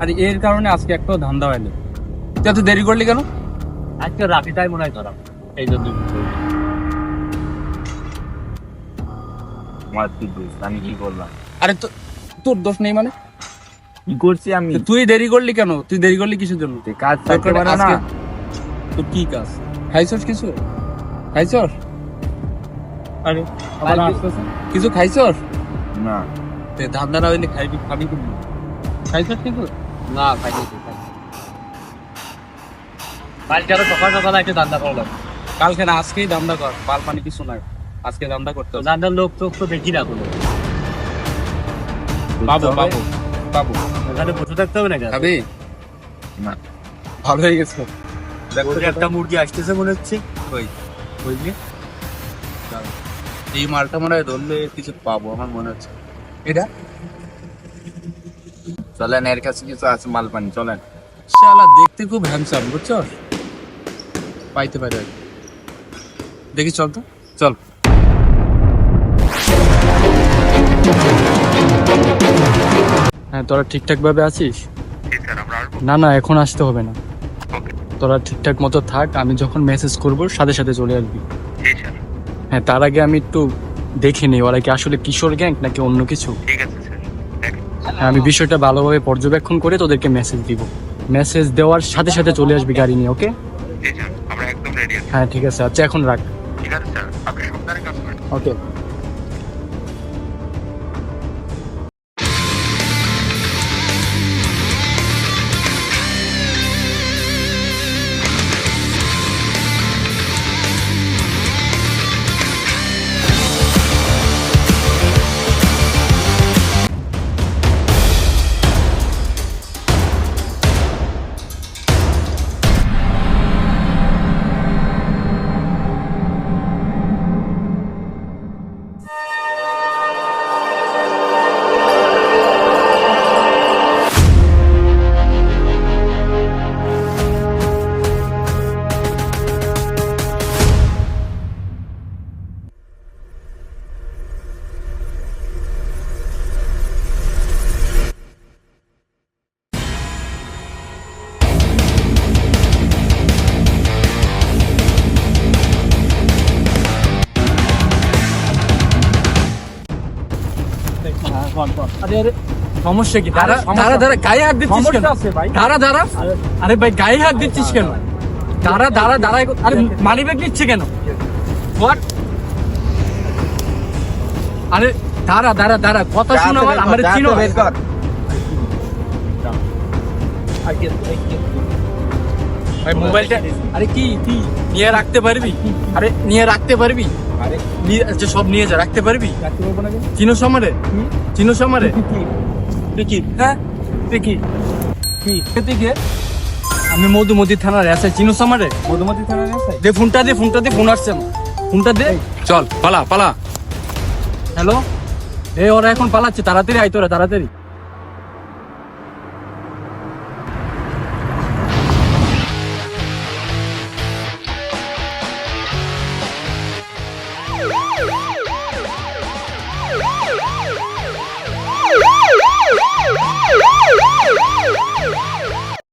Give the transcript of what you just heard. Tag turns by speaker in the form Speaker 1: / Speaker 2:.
Speaker 1: আর এর কারণে আজকে একটাও ধান্দা হয়নি। তুই এত দেরি করলি কেন?
Speaker 2: আজকে রাফিটাই মনে হয় ধরা। এই জন্য
Speaker 3: আমার কি দোষ? আমি কি করলাম?
Speaker 1: আরে তো তোর দোষ নেই মানে?
Speaker 3: কি করছি আমি?
Speaker 1: তুই দেরি করলি কেন? তুই দেরি করলি কিসের জন্য?
Speaker 3: তুই কাজ থাকতে পারে না।
Speaker 1: তোর কি কাজ? খাইছস কিছু? খাইছস? আরে আবার
Speaker 2: খাইছি।
Speaker 1: আসতেছে? কিছু খাইছস?
Speaker 3: না।
Speaker 1: তে ধান্দা না হইলে খাইবি খাবি কি খাইছস কিছু?
Speaker 2: না খাইনি কালকে আরও সকাল সকাল একটা দান্দা করলাম
Speaker 1: কালকে না আজকেই ধান্দা কর পাল পানি কিছু নাই। আজকে ধান্দা করতে হবে।
Speaker 2: দান্দার লোক টোক তো দেখি না কোনো
Speaker 1: বাবু বাবু বাবু।
Speaker 2: এখানে বসে থাকতে হবে না কেন?
Speaker 1: খাবি?
Speaker 3: না।
Speaker 1: ভালো হয়ে গেছে।
Speaker 2: ওই একটা মুরগি আসতেছে মনে হচ্ছে।
Speaker 1: ওই বুঝলি? এই মালটা মনে হয় ধরলে কিছু পাবো আমার মনে হচ্ছে। এটা?
Speaker 3: চলেন এর কাছে কিছু আছে মাল পানি চলেন।
Speaker 1: শালা দেখতে খুব হ্যান্ডসাম বুঝছ? পাইতে পারে আর দেখি চল তো। চল। হ্যাঁ তোরা ঠিকঠাক ভাবে আছিস না না এখন আসতে হবে না। তোরা ঠিকঠাক মতো থাক আমি যখন মেসেজ করব সাথে সাথে চলে আসবি। হ্যাঁ তার আগে আমি একটু দেখে নিই ওরা কি আসলে কিশোর গ্যাং নাকি অন্য কিছু? হ্যাঁ আমি বিষয়টা ভালোভাবে পর্যবেক্ষণ করে তোদেরকে মেসেজ দিব। মেসেজ দেওয়ার সাথে সাথে চলে আসবি গাড়ি নিয়ে ওকে
Speaker 4: আমরা একদম রেডি
Speaker 1: হ্যাঁ ঠিক আছে। আচ্ছা এখন রাখ।
Speaker 4: ঠিক আছে স্যার। আপনি
Speaker 1: ওকে সমস্যা কি? দাঁড়া দাঁড়া দাঁড়া গায়ে হাত দিচ্ছিস কেন? দাঁড়া দাঁড়া। আরে ভাই গায়ে হাত দিচ্ছিস কেন? দাঁড়া দাঁড়া। দাঁড়া আরে মানি ব্যাগ নিচ্ছে কেন? হোয়াট আরে দাঁড়া দাঁড়া দাঁড়া কথা শোনো আমার আমার চিনো
Speaker 3: বের কর।
Speaker 1: ভাই মোবাইলটা আরে কি কি? নিয়ে রাখতে পারবি? আরে নিয়ে রাখতে পারবি?
Speaker 3: আরে।
Speaker 1: নিয়ে আচ্ছা সব নিয়ে যা রাখতে পারবি?
Speaker 3: রাখতে পারব না
Speaker 1: চিনো সমারে? চিনো সমারে? তুই কি? হ্যাঁ? তুই কি? কি? তুই কে? আমি মধুমতি থানার এসে চিনো সমারে?
Speaker 3: মধুমতি থানার আছে
Speaker 1: দে ফোনটা দে ফোনটা দে ফোন আসছে ফোনটা দে। চল পালা পালা। হ্যালো? এই ওরা এখন পালাচ্ছে তাড়াতাড়ি আই তোরা তাড়াতাড়ি।